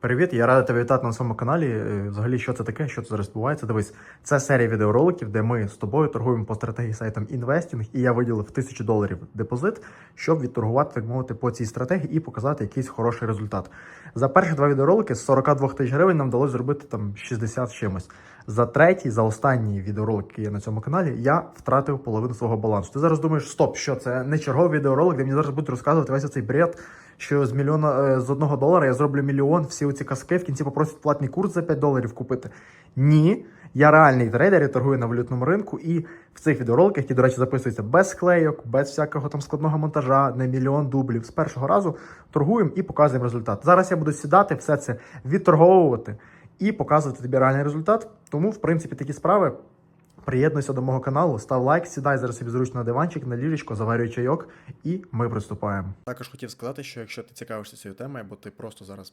Привіт, я радий тебе вітати на своєму каналі. Е, Взагалі, що це таке, що це зараз відбувається? Дивись, це серія відеороликів, де ми з тобою торгуємо по стратегії сайтом інвестінг, і я виділив тисячу доларів депозит, щоб відторгувати, так мовити, по цій стратегії і показати якийсь хороший результат. За перші два відеоролики з 42 тисяч гривень нам вдалося зробити там 60 з чимось. За третій, за останній відеоролик, який є на цьому каналі, я втратив половину свого балансу. Ти зараз думаєш, стоп, що це не черговий відеоролик, де мені зараз будуть розказувати весь цей бред, що з мільйона е, з одного долара я зроблю мільйон, всі оці казки в кінці попросять платний курс за 5 доларів купити. Ні. Я реальний трейдер, я торгую на валютному ринку, і в цих відеороликах, які, до речі, записуються без склейок, без всякого там складного монтажа, не мільйон дублів. З першого разу торгуємо і показуємо результат. Зараз я буду сідати, все це відторговувати і показувати тобі реальний результат. Тому, в принципі, такі справи. Приєднуйся до мого каналу, став лайк, сідай зараз собі зручно на диванчик, на ліжечко, заварюй чайок, і ми приступаємо. Також хотів сказати, що якщо ти цікавишся цією темою, або ти просто зараз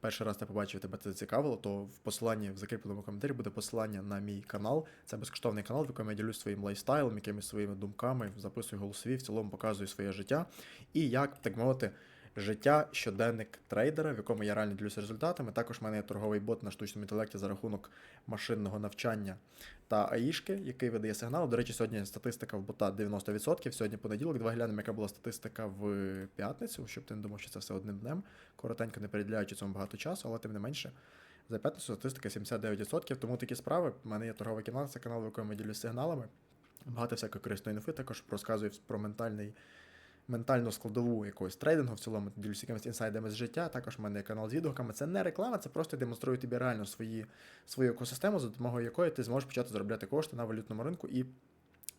перший раз ти побачив, тебе це зацікавило, то в посиланні в закріпленому коментарі буде посилання на мій канал. Це безкоштовний канал, в якому я ділюсь своїм лайфстайлом, якимись своїми думками, записую голосові, в цілому показую своє життя і як, так мовити, життя щоденник трейдера, в якому я реально ділюся результатами. Також в мене є торговий бот на штучному інтелекті за рахунок машинного навчання та АІшки, який видає сигнал. До речі, сьогодні статистика в бота 90%. Сьогодні понеділок. Давай глянемо, яка була статистика в п'ятницю, щоб ти не думав, що це все одним днем. Коротенько не переділяючи цьому багато часу, але тим не менше. За п'ятницю статистика 79%, тому такі справи. У мене є торговий канал, це канал, в якому я ділюсь сигналами. Багато всякої корисної інфи, також розказую про ментальний ментальну складову якогось трейдингу, в цілому ділюся якимись інсайдами з життя. Також в мене є канал з відгуками. Це не реклама, це просто демонструю тобі реально свої, свою екосистему, за допомогою якої ти зможеш почати заробляти кошти на валютному ринку. І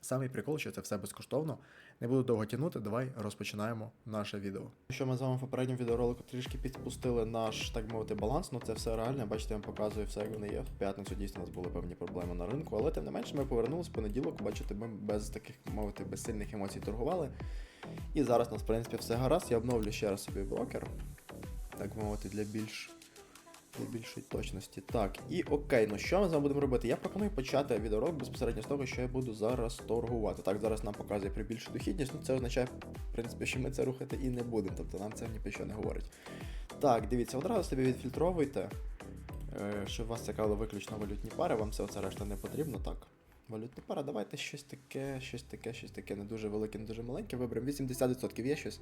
самий прикол, що це все безкоштовно. Не буду довго тягнути, давай розпочинаємо наше відео. Що ми з вами в попередньому відеоролику трішки підпустили наш, так мовити, баланс. Ну це все реально. Бачите, я вам показую все, як воно є. В п'ятницю дійсно у нас були певні проблеми на ринку, але тим не менше ми повернулися в понеділок. Бачите, ми без таких мовити, без сильних емоцій торгували. І зараз у нас, в принципі, все гаразд. Я обновлю ще раз собі брокер. Так мовити, для більш. Для більшої точності. Так, і окей, ну що ми з вами будемо робити? Я пропоную почати відеоролик безпосередньо з того, що я буду зараз торгувати. Так, зараз нам показує при більшу дохідність, ну це означає, в принципі, що ми це рухати і не будемо, тобто нам це ні про що не говорить. Так, дивіться, одразу собі відфільтровуйте, е, щоб вас цікавили виключно валютні пари, вам все це решта не потрібно. Так. Валютна пара, давайте щось таке, щось таке, щось таке, не дуже велике, не дуже маленьке. Виберемо 80% є щось.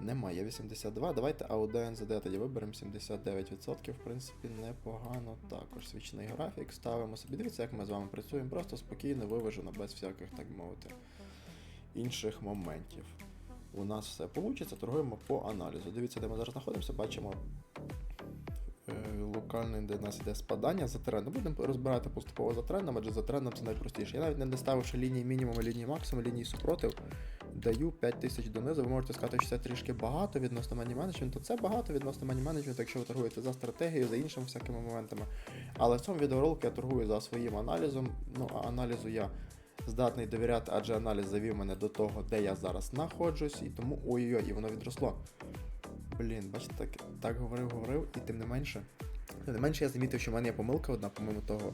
Немає 82. Давайте AUD NZD тоді виберемо 79%, в принципі, непогано. Також свічний графік ставимо собі. Дивіться, як ми з вами працюємо. Просто спокійно, виважено, без всяких, так мовити, інших моментів. У нас все вийде, торгуємо по аналізу. Дивіться, де ми зараз знаходимося, бачимо локальний, де в нас йде спадання за трендом. Будемо розбирати поступово за трендом, адже за трендом це найпростіше. Я навіть не доставивши лінії мінімуму, лінії максимуму, лінії супротив, даю 5 тисяч донизу. Ви можете сказати, що це трішки багато відносно мані менеджменту. Це багато відносно мані менеджменту, якщо ви торгуєте за стратегією, за іншими всякими моментами. Але в цьому відеоролику я торгую за своїм аналізом. Ну, а аналізу я здатний довіряти, адже аналіз завів мене до того, де я зараз знаходжусь, і тому ой-ой-ой, і воно відросло. Блін, бачите, так, так говорив, говорив, і тим не менше. Тим не менше, я замітив, що в мене є помилка одна, помимо того,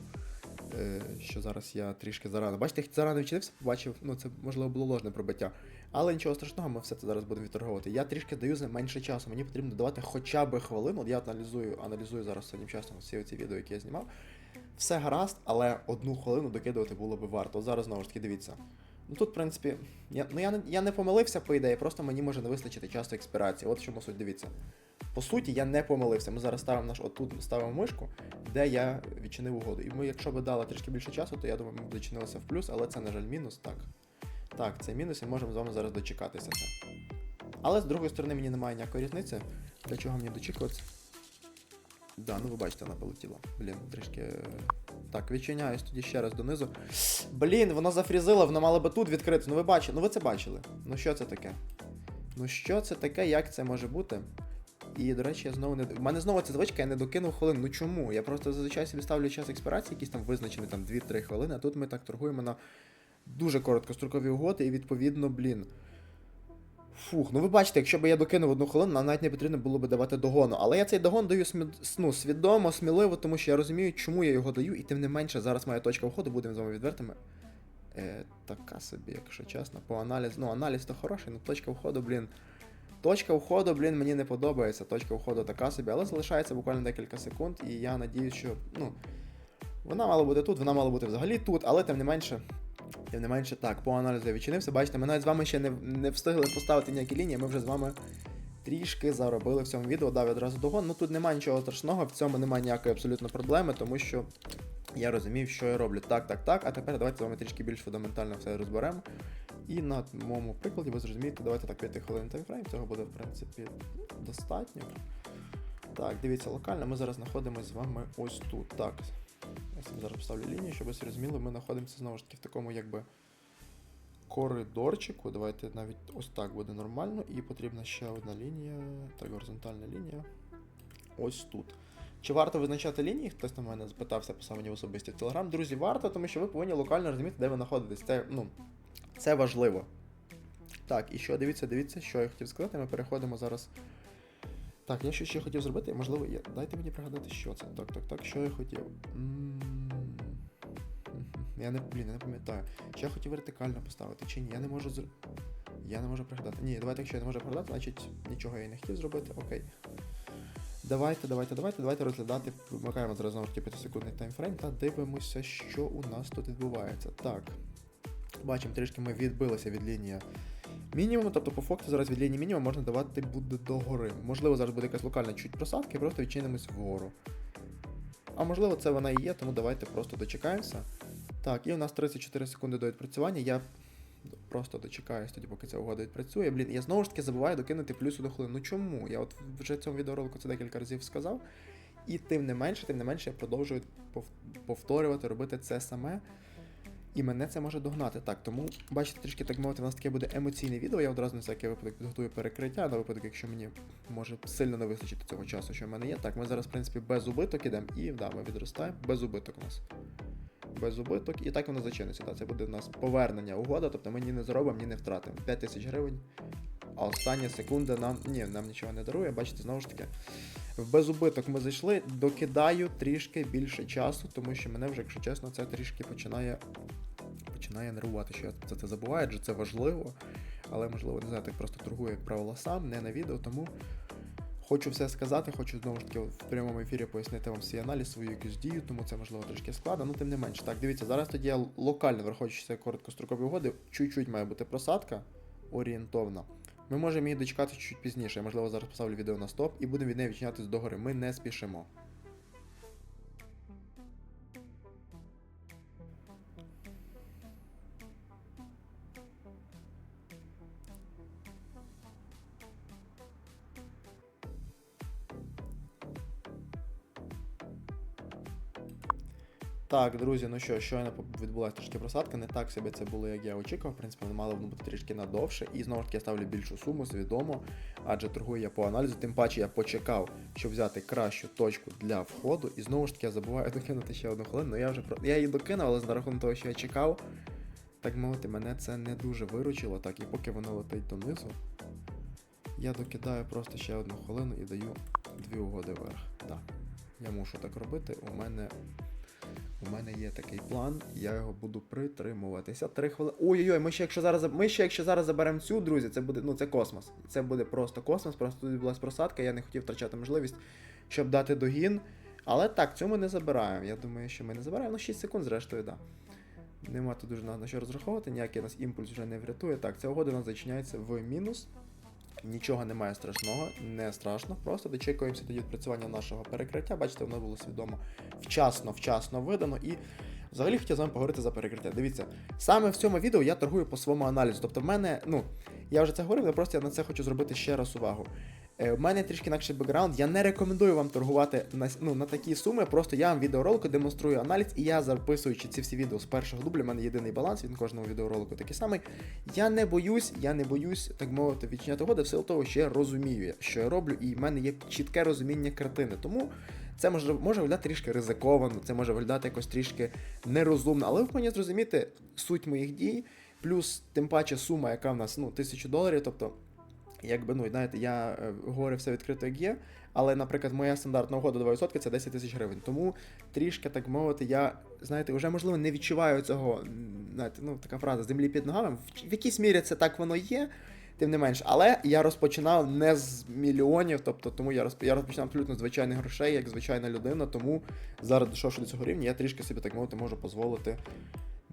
е, що зараз я трішки зарано. Бачите, я зарано відчинився, побачив, ну це можливо було ложне пробиття. Але нічого страшного, ми все це зараз будемо відторговувати. Я трішки даю за менше часу. Мені потрібно давати хоча б хвилину. От я аналізую, аналізую зараз останнім часом всі ці відео, які я знімав. Все гаразд, але одну хвилину докидувати було би варто. Зараз знову ж таки дивіться. Ну тут, в принципі, я, ну, я, не, я не помилився, по ідеї, просто мені може не вистачити часу експірації. От в чому суть, дивіться. По суті, я не помилився. Ми зараз ставимо наш отут ставимо мишку, де я відчинив угоду. І ми, якщо би дали трішки більше часу, то я думаю, ми б зачинилися в плюс, але це, на жаль, мінус. Так. Так, це мінус, і можемо з вами зараз дочекатися. Але з другої сторони мені немає ніякої різниці. Для чого мені дочікуватися? Да, ну ви бачите, вона полетіла. Блін, трішки. е, Так, відчиняюсь тоді ще раз донизу. Блін, воно зафрізило, воно мало би тут відкрити. Ну ви бачили, ну ви це бачили. Ну що це таке? Ну що це таке, як це може бути? І, до речі, я знову не. У мене знову ця звичка, я не докинув хвилин. Ну чому? Я просто зазвичай собі ставлю час експірації, якийсь там визначений там 2-3 хвилини, а тут ми так торгуємо на дуже короткострокові угоди, і відповідно, блін. Фух, ну ви бачите, якщо б я докинув одну хвилину, нам навіть не потрібно було б давати догону. Але я цей догон даю смі... ну, свідомо, сміливо, тому що я розумію, чому я його даю, і тим не менше, зараз моя точка входу, будемо з вами відвертими. Е, така собі, якщо чесно, по аналізу. Ну, аналіз то хороший, але точка входу, блін. Точка входу, блін, мені не подобається. Точка входу така собі, але залишається буквально декілька секунд, і я надіюсь, що ну, вона мала бути тут, вона мала бути взагалі тут, але тим не менше. Тим не менше, так, по аналізу я відчинився. Бачите, ми навіть з вами ще не, не встигли поставити ніякі лінії, ми вже з вами трішки заробили в цьому відео, дав відразу догон. Ну тут немає нічого страшного, в цьому немає ніякої абсолютно проблеми, тому що я розумів, що я роблю. Так, так, так. А тепер давайте з вами трішки більш фундаментально все розберемо. І на моєму прикладі ви зрозумієте, давайте так 5 хвилин таймфрейм, цього буде в принципі достатньо. Так, дивіться, локально ми зараз знаходимося з вами ось тут. Так. Я зараз поставлю лінію, щоб ви собі розуміли, ми знаходимося знову ж таки в такому якби коридорчику. Давайте навіть ось так буде нормально. І потрібна ще одна лінія. Так, горизонтальна лінія. Ось тут. Чи варто визначати лінії? Хтось на мене запитався, писав мені особисті в Телеграм. Друзі, варто, тому що ви повинні локально розуміти, де ви знаходитесь. Це, ну, це важливо. Так, і що, дивіться, дивіться, що я хотів сказати. Ми переходимо зараз. Так, я що ще хотів зробити, можливо, я... дайте мені пригадати, що це. Так, так, так, що я хотів. Я не, блін, я не пам'ятаю. Чи я хотів вертикально поставити, чи ні. Я не можу зр... Я не можу пригадати. Ні, давайте, якщо я не можу пригадати, значить нічого я і не хотів зробити. Окей. Давайте, давайте, давайте, давайте розглядати. Вмикаємо зараз знову таки 5-секундний таймфрейм та дивимося, що у нас тут відбувається. Так. Бачимо, трішки ми відбилися від лінії мінімуму, тобто по факту зараз від лінії мінімуму можна давати буде догори. Можливо, зараз буде якась локальна чуть і просто відчинимось вгору. А можливо, це вона і є, тому давайте просто дочекаємося. Так, і у нас 34 секунди до відпрацювання. Я просто дочекаюсь тоді, поки ця угода відпрацює. Блін, я знову ж таки забуваю докинути плюс до хвилин. Ну чому? Я от вже в цьому відеоролику це декілька разів сказав. І тим не менше, тим не менше, я продовжую повторювати, робити це саме. І мене це може догнати. Так, тому бачите, трішки так мовити, у нас таке буде емоційне відео. Я одразу на всякий випадок підготую перекриття, на випадок, якщо мені може сильно не вистачити цього часу, що в мене є. Так, ми зараз, в принципі, без убиток ідемо і да, ми відростаємо. Без убиток у нас. Без убиток, і так воно зачиниться. Так, це буде у нас повернення угода, тобто ми ні не заробимо, ні не втратимо. 5 тисяч гривень. А остання секунда нам. Ні, нам нічого не дарує. Бачите, знову ж таки. В безубиток ми зайшли, докидаю трішки більше часу, тому що мене вже, якщо чесно, це трішки починає починає нервувати, що я це забуваю, адже це важливо. Але, можливо, не знаю, так просто торгую, як правило, сам, не на відео, тому хочу все сказати, хочу знову ж таки в прямому ефірі пояснити вам свій аналіз, свою якусь дію, тому це можливо трошки складно, ну тим не менше. Так, дивіться, зараз тоді я локально, враховуючи це короткострокові угоди, чуть-чуть має бути просадка орієнтовна. Ми можемо її дочекати чуть пізніше. Я, можливо, зараз поставлю відео на стоп і будемо від неї відчинятися догори. Ми не спішимо. Так, друзі, ну що, щойно відбулася трішки просадка, не так собі це було, як я очікував. В принципі, воно мало б бути трішки надовше. І знову ж таки я ставлю більшу суму, свідомо, адже торгую я по аналізу. Тим паче я почекав, щоб взяти кращу точку для входу. І знову ж таки я забуваю докинути ще одну хвилину. Ну я вже. Я її докинув, але за рахунок того, що я чекав, так мовити, мене це не дуже виручило. Так, і поки воно летить донизу, я докидаю просто ще одну хвилину і даю дві угоди вверх. Так. Я мушу так робити. У мене у мене є такий план, я його буду притримуватися. Три хвилини. Ой-ой-ой, ми ще якщо зараз ми ще якщо зараз заберемо цю, друзі, це буде ну це космос. Це буде просто космос. Просто тут відбулась просадка. Я не хотів втрачати можливість, щоб дати догін. Але так, цю ми не забираємо. Я думаю, що ми не забираємо. Ну, 6 секунд, зрештою, так. Да. Нема тут дуже на що розраховувати, ніякий нас імпульс вже не врятує. Так, ця угода у нас зачиняється в мінус. Нічого немає страшного, не страшно. Просто дочекуємося тоді відпрацювання нашого перекриття. Бачите, воно було свідомо вчасно, вчасно видано. І взагалі хотів з вами поговорити за перекриття. Дивіться, саме в цьому відео я торгую по своєму аналізу. Тобто, в мене, ну, я вже це говорив, але просто я на це хочу зробити ще раз увагу. Е, У мене трішки інакший бекграунд. Я не рекомендую вам торгувати на, ну, на такі суми. Просто я вам відеоролику демонструю аналіз, і я записуючи ці всі відео з першого дубля, в мене єдиний баланс, він кожного відеоролику такий самий. Я не боюсь, я не боюсь, так мовити, відчиняти угоди, в силу того, що я розумію, що я роблю, і в мене є чітке розуміння картини. Тому це може, може виглядати трішки ризиковано, це може виглядати якось трішки нерозумно, але ви повинні зрозуміти суть моїх дій, плюс тим паче сума, яка в нас ну, тисячу доларів, тобто. Якби, ну, знаєте, я е, говорю все відкрито, як є, але, наприклад, моя стандартна угода 2% це 10 тисяч гривень. Тому трішки, так мовити, я, знаєте, вже, можливо, не відчуваю цього, знаєте, ну, така фраза землі під ногами. В, якійсь мірі це так воно є. Тим не менш, але я розпочинав не з мільйонів, тобто тому я розп... я розпочинав абсолютно звичайних грошей, як звичайна людина. Тому зараз дійшовши до цього рівня, я трішки собі так мовити можу дозволити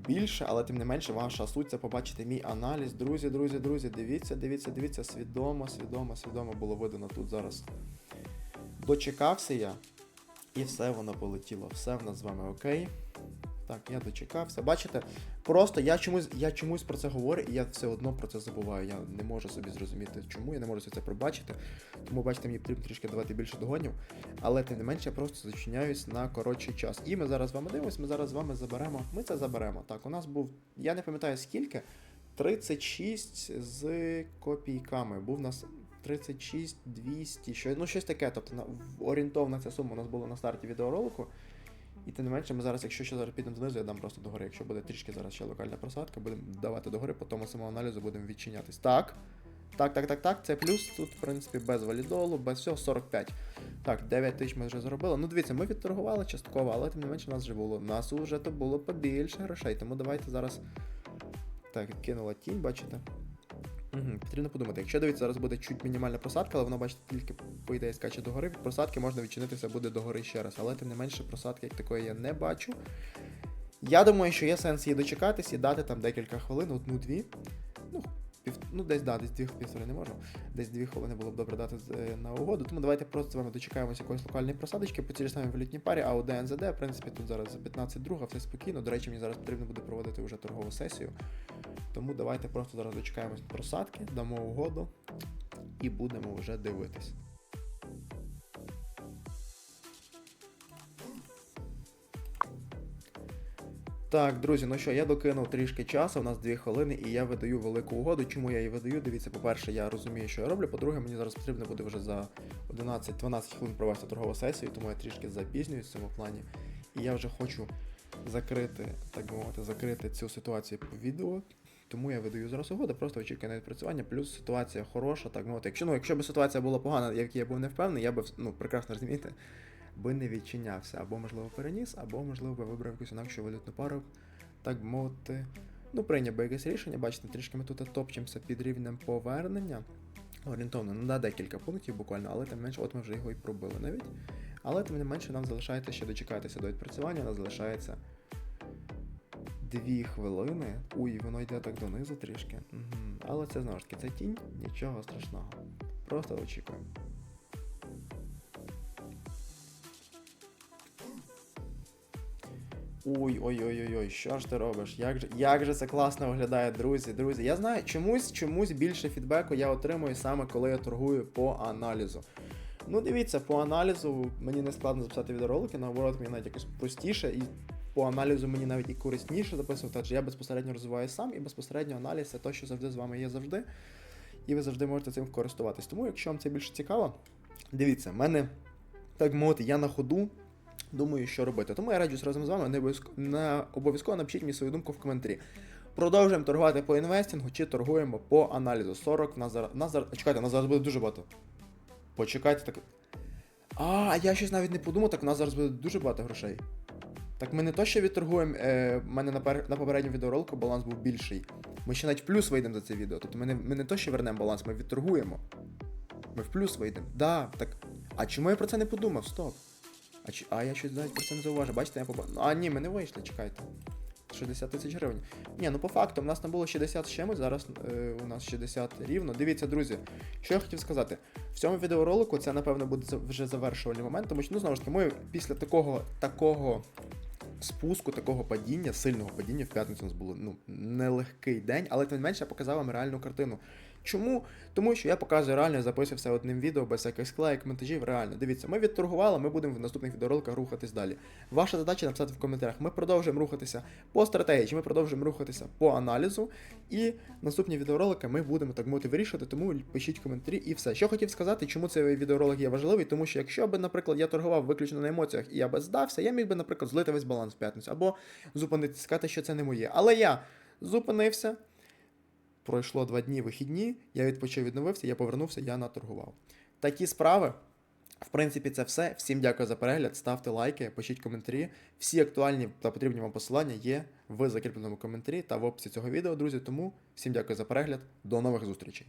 більше, але тим не менше, ваша суть це побачити мій аналіз. Друзі, друзі, друзі, дивіться, дивіться, дивіться, свідомо, свідомо, свідомо було видано тут зараз. Дочекався я, і все воно полетіло. Все в нас з вами окей. Так, я дочекався. Бачите, просто я чомусь, я чомусь про це говорю, і я все одно про це забуваю. Я не можу собі зрозуміти, чому, я не можу це пробачити. Тому, бачите, мені потрібно трішки давати більше догонів. Але тим не менше, я просто зачиняюсь на коротший час. І ми зараз з вами дивимося, ми зараз з вами заберемо. Ми це заберемо. Так, у нас був, я не пам'ятаю скільки. 36 з копійками. Був у нас 36, 200, що, ну щось таке. Тобто орієнтовна ця сума у нас була на старті відеоролику. І тим не менше, ми зараз, якщо ще зараз підемо донизу, я дам просто догори. Якщо буде трішки зараз ще локальна просадка, будемо давати догори, по тому самому аналізу будемо відчинятись. Так. Так, так, так, так, це плюс. Тут, в принципі, без валідолу, без всього 45. Так, 9 тисяч ми вже зробили. Ну, дивіться, ми відторгували частково, але тим не менше нас вже було. Нас вже то було побільше грошей. Тому давайте зараз. Так, кинула тінь, бачите? Угу, потрібно подумати. Якщо дивіться, зараз буде чуть мінімальна просадка, але вона, бачите, тільки по ідеї скаче догори. Від просадки можна відчинитися буде догори ще раз. Але тим не менше просадки як такої я не бачу. Я думаю, що є сенс її дочекатись і дати там декілька хвилин, одну-дві. Ну, пів, ну десь да, десь дві півтори не можу. Десь дві хвилини було б добре дати е, на угоду. Тому давайте просто з вами дочекаємося якоїсь локальної просадочки по цій самій валютній парі, а у ДНЗД, в принципі, тут зараз 15 друга, все спокійно. До речі, мені зараз потрібно буде проводити вже торгову сесію. Тому давайте просто зараз дочекаємось просадки, дамо угоду і будемо вже дивитись. Так, друзі, ну що, я докинув трішки часу, у нас 2 хвилини, і я видаю велику угоду. Чому я її видаю? Дивіться, по-перше, я розумію, що я роблю. По-друге, мені зараз потрібно буде вже за 11-12 хвилин провести торгову сесію, тому я трішки запізнююсь в цьому плані. І я вже хочу закрити, так би мовити, закрити цю ситуацію по відео. Тому я видаю зараз угоду, просто очікую на відпрацювання, плюс ситуація хороша, так мовити. Якщо, ну, якщо б ситуація була погана, як я був не впевнений, я би ну, прекрасно розумієте, би не відчинявся. Або, можливо, переніс, або, можливо, би вибрав якусь інакшу валютну пару, так би мовити. Ну, прийняв би якесь рішення, бачите, трішки ми тут топчемося під рівнем повернення. Орієнтовно, ну на декілька пунктів буквально, але тим менше, от ми вже його і пробили навіть. Але тим не менше нам залишається ще дочекатися до відпрацювання, у залишається дві хвилини. Уй, воно йде так донизу трішки. Угу. Але це знову ж таки, це тінь, нічого страшного. Просто очікуємо. Ой, ой, ой, ой, ой, що ж ти робиш? Як же, як же це класно виглядає, друзі, друзі. Я знаю, чомусь, чомусь більше фідбеку я отримую саме коли я торгую по аналізу. Ну, дивіться, по аналізу мені не складно записати відеоролики, наоборот, мені навіть якось простіше, і по аналізу мені навіть і корисніше записувати, адже я безпосередньо розвиваю сам, і безпосередньо аналіз це те, що завжди з вами є завжди. І ви завжди можете цим користуватись. Тому, якщо вам це більше цікаво, дивіться, в мене, так мовити, я на ходу. Думаю, що робити. Тому я раджусь разом з вами. Не обов'язково, не обов'язково напишіть мені свою думку в коментарі. Продовжуємо торгувати по інвестингу чи торгуємо по аналізу. 40 на зараз. На зараз. Чекайте, на зараз буде дуже багато. Почекайте так. А, я щось навіть не подумав, так у нас зараз буде дуже багато грошей. Так ми не то, що відторгуємо. Е, в мене на, пер... на попередньому відеоролику баланс був більший. Ми ще навіть в плюс вийдемо за це відео. Тобто ми не, ми не то, що вернемо баланс, ми відторгуємо. Ми в плюс вийдемо. Да, так. А чому я про це не подумав? Стоп. А, чи... а я щось навіть про це не зауважив. Бачите, я побачив. А, ні, ми не вийшли, чекайте. 60 тисяч гривень. Ні, ну по факту, в нас не було 60 з чимось, зараз е, у нас 60 рівно. Дивіться, друзі, що я хотів сказати. В цьому відеоролику це, напевно, буде вже завершувальний момент, тому що, ну, знову ж таки, ми після такого, такого спуску, такого падіння, сильного падіння, в п'ятницю у нас було ну, нелегкий день, але тим не менше показав вам реальну картину. Чому? Тому що я показую реально, записую все одним відео, без всяких склеїк, монтажів. Реально, дивіться, ми відторгували, ми будемо в наступних відеороликах рухатись далі. Ваша задача написати в коментарях. Ми продовжуємо рухатися по стратегії, чи ми продовжуємо рухатися по аналізу. І наступні відеоролики ми будемо так мовити вирішувати, тому пишіть коментарі і все. Що хотів сказати, чому цей відеоролик є важливий, тому що якщо би, наприклад, я торгував виключно на емоціях і я би здався, я міг би, наприклад, злити весь баланс в п'ятницю або зупинитися, сказати, що це не моє. Але я зупинився. Пройшло два дні вихідні, я відпочив, відновився, я повернувся, я наторгував. Такі справи. В принципі, це все. Всім дякую за перегляд. Ставте лайки, пишіть коментарі. Всі актуальні та потрібні вам посилання є в закріпленому коментарі та в описі цього відео, друзі. Тому всім дякую за перегляд. До нових зустрічей.